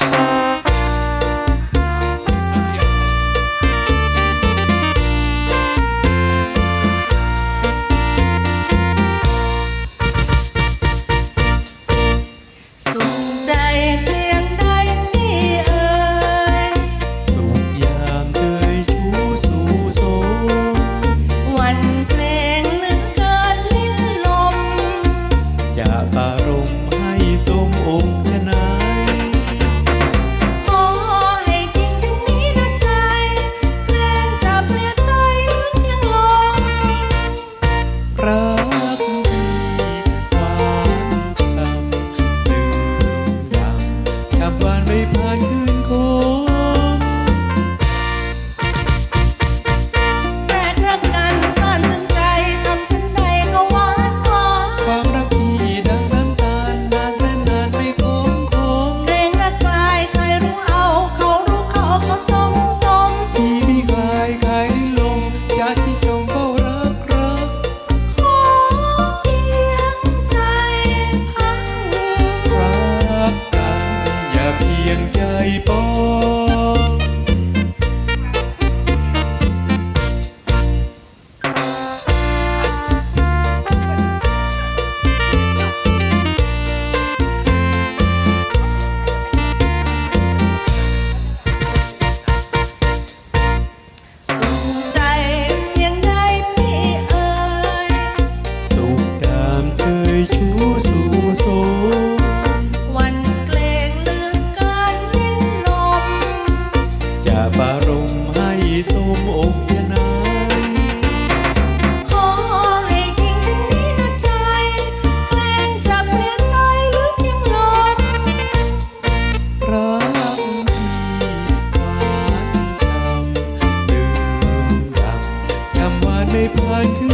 สุใจเพียงใดที่เอ่ยสุขยามเคยชู้สู่โสวันเพลงลึกเกินลิ้ลม อย่าปรารมให้ตรงอกชนะ ยงใจปอง จะปารมให้ตุ้มอกยนายขอให้ทิ้งฉันนี้นใจ แกล้งจะเปลี่ยนไปหรือเพียงลอรักที่ผ่นจำลืมดับจำวันไม่ผ่านคือ